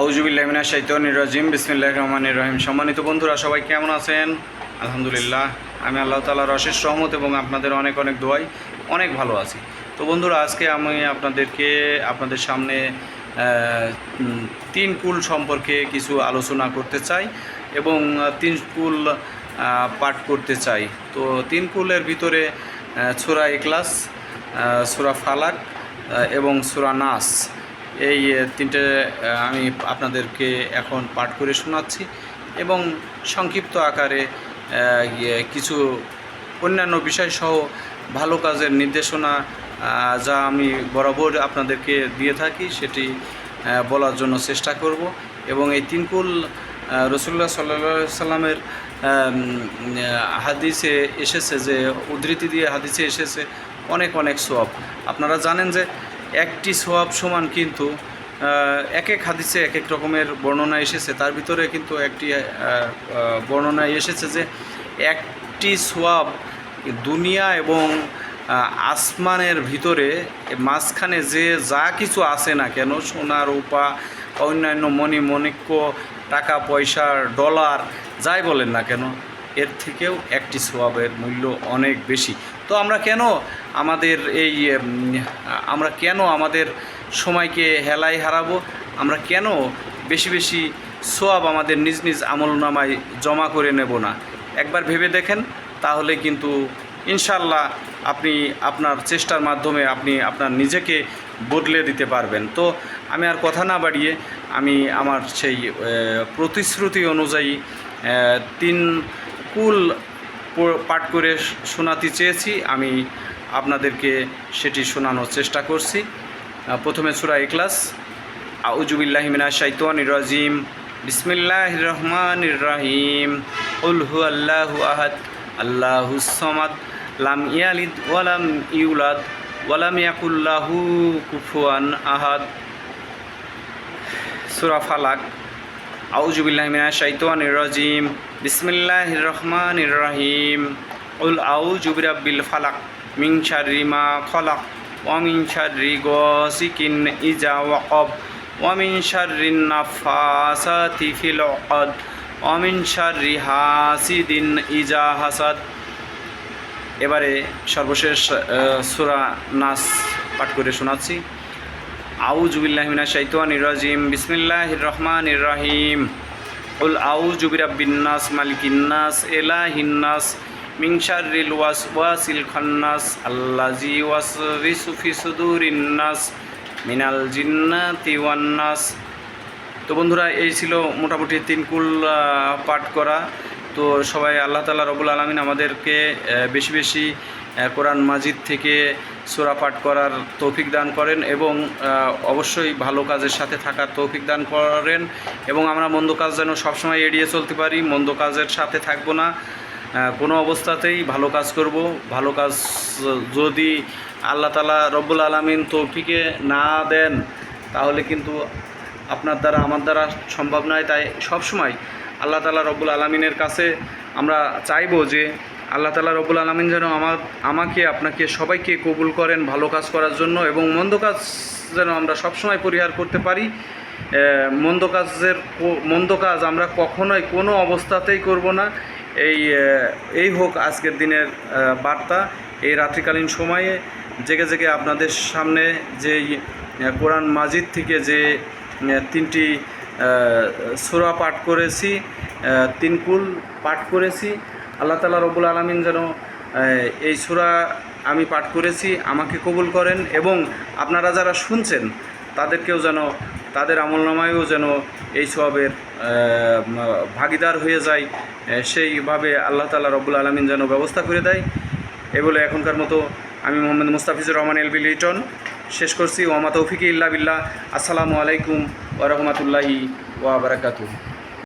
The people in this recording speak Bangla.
আউজুবিল্লাহমিনা শাইতনির রাজিম বিসমিল্লাহ রহমানির রহিম। সম্মানিত বন্ধুরা, সবাই কেমন আছেন? আলহামদুলিল্লাহ, আমি আল্লাহ তালার অশেষ রহমত এবং আপনাদের অনেক অনেক দোয়াই, অনেক ভালো আছি। তো বন্ধুরা, আজকে আমি আপনাদেরকে, আপনাদের সামনে তিন কুল সম্পর্কে কিছু আলোচনা করতে চাই এবং তিন কুল পাঠ করতে চাই। তো তিন কুলের ভিতরে ছোরা এক্লাস সুরা ফালাক এবং সুরা নাস। এই তিনটে আমি আপনাদেরকে এখন পাঠ করে শোনাচ্ছি এবং সংক্ষিপ্ত আকারে কিছু অন্যান্য বিষয়সহ ভালো কাজের নির্দেশনা যা আমি বরাবর আপনাদেরকে দিয়ে থাকি সেটি বলার জন্য চেষ্টা করব এবং এই তিনকুল রসুল্লাহ সাল্লা সাল্লামের হাদিসে এসেছে যে, উদ্ধৃতি দিয়ে হাদিসে এসেছে অনেক অনেক সোয়াব আপনারা জানেন যে একটি সোয়াব সমান কিন্তু এক এক হাদিসে এক এক রকমের বর্ণনা এসেছে। তার ভিতরে কিন্তু একটি বর্ণনায় এসেছে যে একটি সোয়াব দুনিয়া এবং আসমানের ভিতরে মাঝখানে যে যা কিছু আছে না কেন, সোনা, রূপা, অন্যান্য মণি, মণিক্য, টাকা, পয়সা, ডলার, যাই বলেন না কেন এর থেকেও একটি সোয়াবের মূল্য অনেক বেশি। তো আমরা কেন আমাদের এই আমরা কেন আমাদের সময়কে হেলায় হারাবো? আমরা কেন বেশি বেশি সোয়াব আমাদের নিজ নিজ আমল নামায় জমা করে নেব না? একবার ভেবে দেখেন, তাহলে কিন্তু ইনশাল্লাহ আপনি আপনার চেষ্টার মাধ্যমে আপনি আপনার নিজেকে বদলে দিতে পারবেন। তো আমি আর কথা না বাড়িয়ে আমি আমার সেই প্রতিশ্রুতি অনুযায়ী তিন কুল পাঠ করে শোনাতে চেয়েছি। আমি আপনাদেরকে সেটি শোনানোর চেষ্টা করছি। প্রথমে সুরা এক্লাস আউজুবিল্লাহিমিনা শাইতান রাজিম। বিসমিল্লাহ রহমান রাহিম। উলহু আল্লাহু আহাদ। আল্লাহু সমাদ। লাম ইয়ালিদ ওয়ালাম ইউলাদ। ওয়ালাম ইয়াকুল্লাহু কুফুয়ান আহাদ। সুরা ফালাক। আউজুবিল্লাহিমিনা শাইতান রাজিম। বিসমিল্লাহ রহমান রাহিম। উল আউজুবিরাব্বিল ফালাক মিং শাররি মা খলাক ওয়ামিন শাররি গসিকিন ইজা ওয়াকব ওয়ামিন শাররি নাফাসাতি ফিল উকদ ওয়ামিন শাররি হাসিদিন ইজা হাসাদ। এবারে সর্বশেষ সুরা নাস পাঠ করে শোনাচ্ছি। আউজুবিল্লাহিমিনা শাইতান রাজিম। বিসমিল্লাহ রহমান রাহিম। উল আউজু বিরাব্বিন্নাস মালিকিন্নাস এলাহিন্নাস মিং শাররিল ওয়াসওয়াসিল খান্নাস আল্লাজি ওয়াসওয়িসু ফি সুদুরিন্নাস মিনাল জিন্নাতি ওয়ান নাস। তো বন্ধুরা, এই ছিল মোটামুটি তিন কুল পাঠ করা। তো সবাই আল্লাহ তালা রবুল আলমিন আমাদেরকে বেশি বেশি কোরআন মাজিদ থেকে সোরা পাঠ করার তৌফিক দান করেন এবং অবশ্যই ভালো কাজের সাথে থাকার তৌফিক দান করেন এবং আমরা মন্দ কাজ যেন সবসময় এড়িয়ে চলতে পারি, মন্দ কাজের সাথে থাকব না। কোনো অবস্থাতেই ভালো কাজ করব, ভালো কাজ যদি আল্লাহ তালা রব্বুল আলমিন তৌফিকে না দেন, তাহলে কিন্তু আপনার দ্বারা, আমার দ্বারা সম্ভব নয়। তাই সবসময় আল্লাহ তালা রব্বুল আলমিনের কাছে আমরা চাইব যে আল্লাহ তালা রব্বুল আলমিন যেন আমার, আমাকে, আপনাকে সবাইকে কবুল করেন ভালো কাজ করার জন্য এবং মন্দ কাজ যেন আমরা সবসময় পরিহার করতে পারি। মন্দ কাজের মন্দ কাজ আমরা কখনোই কোনো অবস্থাতেই করব না। এই এই হোক আজকের দিনের বার্তা। এই রাত্রিকালীন সময়ে জেগে জেগে আপনাদের সামনে যে কোরআন মাজিদ থেকে যে তিনটি সুরা পাঠ করেছি এ, তিন কুল পাঠ করেছি। আল্লাহ তালা রবুল আলমিন যেন এই সুরা আমি পাঠ করেছি আমাকে কবুল করেন এবং আপনারা যারা শুনছেন তাদেরকেও যেন তাদের আমলনামায়ও যেন এই সবের ভাগিদার হয়ে যায় সেইভাবে আল্লাহ তালা রব্বুল আলমিন যেন ব্যবস্থা করে দেয়। এ বলে এখনকার মতো আমি মোহাম্মদ মুস্তাফিজুর রহমান এলবি লিটন। শেষ করছি। ওমা তৌফিক ইল্লা বিল্লাহ। আসসালামু আলাইকুম ওরহমতুল্লাহি ওয়া বারাকাতুহ।